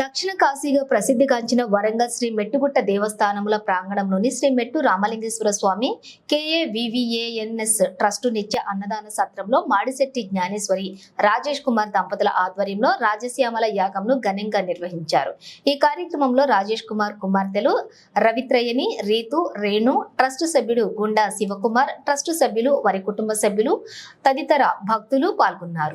దక్షిణ కాశీగా ప్రసిద్ధిగాంచిన Warangal Shri మెట్టుగుట్ట దేవస్థానముల ప్రాంగణంలోని Sri Mettu Ramalingeswara Swamy KA VVANS trust నిత్య అన్నదాన సత్రంలో మాడిశెట్టి జ్ఞానేశ్వరి రాజేష్ కుమార్ దంపతుల ఆధ్వర్యంలో రాజశ్యామల యాగంను ఘనంగా నిర్వహించారు. ఈ కార్యక్రమంలో రాజేష్ కుమార్ కుమార్తెలు రవిత్రయని రీతు రేణు ట్రస్టు సభ్యుడు గుండా శివకుమార్ ట్రస్టు సభ్యులు వారి కుటుంబ సభ్యులు తదితర భక్తులు పాల్గొన్నారు.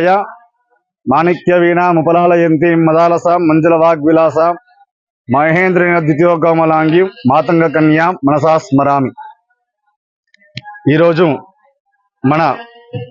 ఆయ మాణిక్య వీణా ముపలాలయంతి మదాలస మంజుల వాగ్విలాస మహేంద్రేణ ద్వితీయోగమలాంగి మాతంగ కన్యా మనసా స్మరామి. ఈరోజు మన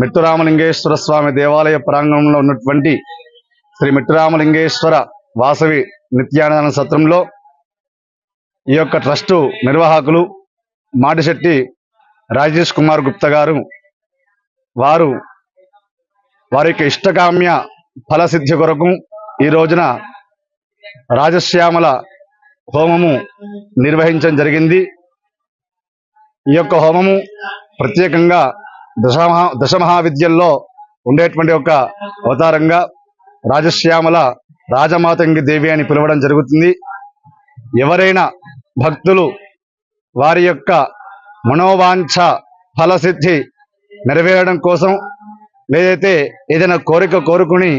మిట్టురామలింగేశ్వర స్వామి దేవాలయ ప్రాంగణంలో ఉన్నటువంటి శ్రీ మిట్టురామలింగేశ్వర వాసవి నిత్యానంద సత్రంలో ఈ యొక్క ట్రస్టు నిర్వాహకులు మాటిశెట్టి రాజేష్ కుమార్ గుప్తా గారు వారు వారి యొక్క ఇష్టకామ్య ఫలసిద్ధి కొరకు ఈ రోజున రాజశ్యామల హోమము నిర్వహించడం జరిగింది. ఈ యొక్క హోమము ప్రత్యేకంగా దశమహా దశమహావిద్యల్లో ఉండేటువంటి ఒక అవతారంగా రాజశ్యామల రాజమాతంగి దేవి అని పిలవడం జరుగుతుంది. ఎవరైనా భక్తులు వారి యొక్క మనోవాంఛ ఫలసిద్ధి నెరవేరడం కోసం లేదైతే ఏదైనా కోరిక కోరుకుని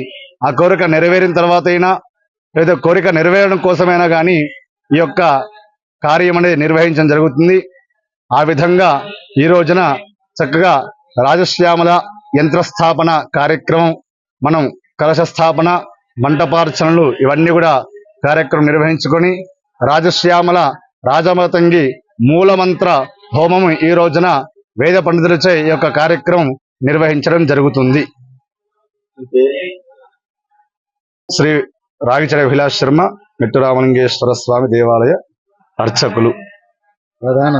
ఆ కోరిక నెరవేరిన తర్వాత అయినా లేదా కోరిక నెరవేరడం కోసమైనా కానీ ఈ యొక్క కార్యం అనేది నిర్వహించడం జరుగుతుంది. ఆ విధంగా ఈ రోజున చక్కగా రాజశ్యామల యంత్రస్థాపన కార్యక్రమం మనం కలశ స్థాపన మంటపార్చనలు ఇవన్నీ కూడా కార్యక్రమం నిర్వహించుకొని రాజశ్యామల రాజమతంగి మూలమంత్ర హోమం ఈ రోజున వేద పండితులచే ఈ యొక్క కార్యక్రమం నిర్వహించడం జరుగుతుంది. శ్రీ రాగిచర విలాస్ శర్మ మెట్టు రామలింగేశ్వర స్వామి దేవాలయ అర్చకులు. ప్రధాన